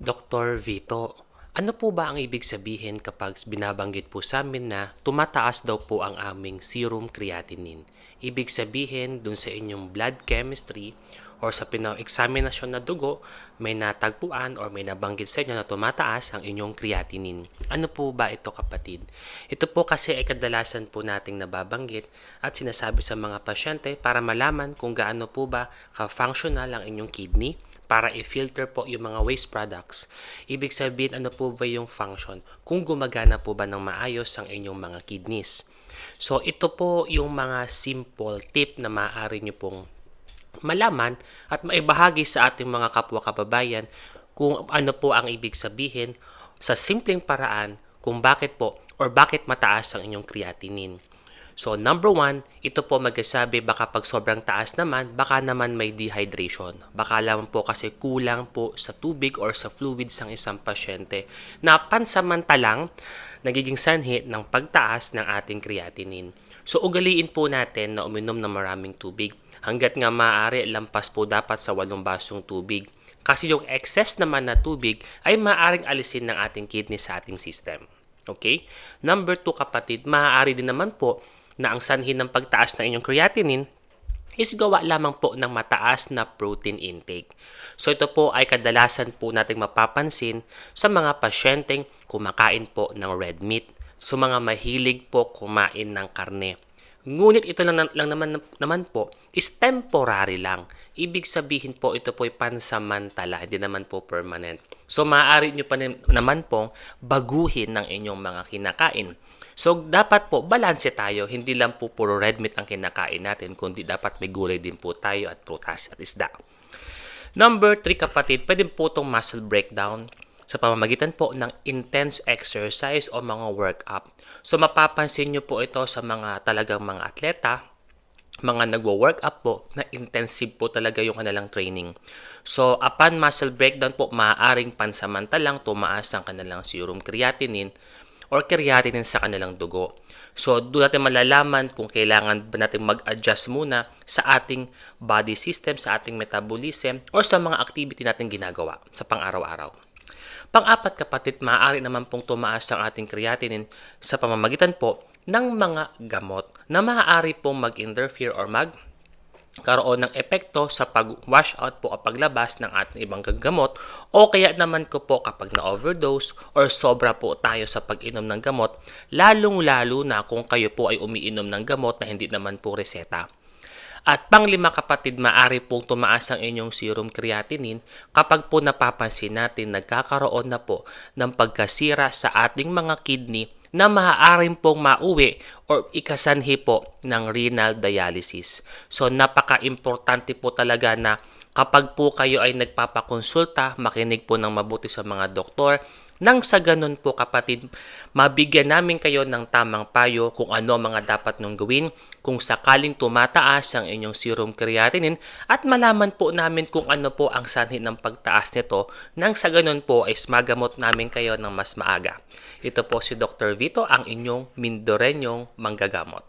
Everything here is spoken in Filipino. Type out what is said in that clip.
Dr. Vito, ano po ba ang ibig sabihin kapag binabanggit po sa amin na tumataas daw po ang aming serum creatinine? Ibig sabihin dun sa inyong blood chemistry or sa pinang-examinasyon na dugo, may natagpuan or may nabanggit sa inyo na tumataas ang inyong creatinine. Ano po ba ito kapatid? Ito po kasi ay kadalasan po nating nababanggit at sinasabi sa mga pasyente para malaman kung gaano po ba ka-functional ang inyong kidney para i-filter po yung mga waste products. Ibig sabihin, ano po ba yung function? Kung gumagana po ba ng maayos ang inyong mga kidneys. So, ito po yung mga simple tip na maaari nyo pong malaman at maibahagi sa ating mga kapwa kababayan kung ano po ang ibig sabihin sa simpleng paraan kung bakit po or bakit mataas ang inyong creatinine. So, number one, ito po magsasabi baka pag sobrang taas naman, baka naman may dehydration. Baka lamang po kasi kulang po sa tubig or sa fluids ng isang pasyente na pansamantalang nagiging sanhi ng pagtaas ng ating creatinine. So, ugaliin po natin na uminom ng maraming tubig. Hanggat nga maaari, lampas po dapat sa walong basong tubig. Kasi yung excess naman na tubig ay maaaring alisin ng ating kidney sa ating system. Okay? Number two kapatid, maaari din naman po na ang sanhi ng pagtaas ng inyong creatinine is gawa lamang po ng mataas na protein intake. So ito po ay kadalasan po nating mapapansin sa mga pasyenteng kumakain po ng red meat. So mga mahilig po kumain ng karne. Ngunit ito lang, lang naman, naman po is temporary lang. Ibig sabihin po ito po ay pansamantala, hindi naman po permanent. So maaari nyo pa naman pong baguhin ng inyong mga kinakain. So, dapat po, balanse tayo. Hindi lang po puro red meat ang kinakain natin, kundi dapat may gulay din po tayo at prutas at isda. Number 3 kapatid, pwede po itong muscle breakdown sa pamamagitan po ng intense exercise o mga workout. So, mapapansin nyo po ito sa mga talagang mga atleta, mga nagwo-work up po na intensive po talaga yung kanilang training. So, upon muscle breakdown po, maaaring pansamantalang tumaas ang kanilang serum creatinine or creatinine sa kanilang dugo. So, doon natin malalaman kung kailangan ba natin mag-adjust muna sa ating body system, sa ating metabolism, or sa mga activity natin ginagawa sa pang-araw-araw. Pang-apat kapatid, maaari naman pong tumaas ang ating creatinine sa pamamagitan po ng mga gamot na maaari pong mag-interfere or mag karoon ng epekto sa pag-wash out po o paglabas ng ating ibang gamot o kaya naman ko po kapag na-overdose or sobra po tayo sa pag-inom ng gamot, lalong-lalo na kung kayo po ay umiinom ng gamot na hindi naman po reseta. At panglima kapatid, maari pong tumaas ang inyong serum creatinine kapag po napapansin natin nagkakaroon na po ng pagkasira sa ating mga kidney na maaaring pong mauwi or ikasanhi po ng renal dialysis. So napaka-importante po talaga na kapag po kayo ay nagpapakonsulta, makinig po ng mabuti sa mga doktor nang sa ganun po kapatid, mabigyan namin kayo ng tamang payo kung ano mga dapat nung gawin kung sakaling tumataas ang inyong serum creatinine at malaman po namin kung ano po ang sanhi ng pagtaas nito nang sa ganun po ay magamot namin kayo ng mas maaga. Ito po si Dr. Vito, ang inyong Mindorenyong manggagamot.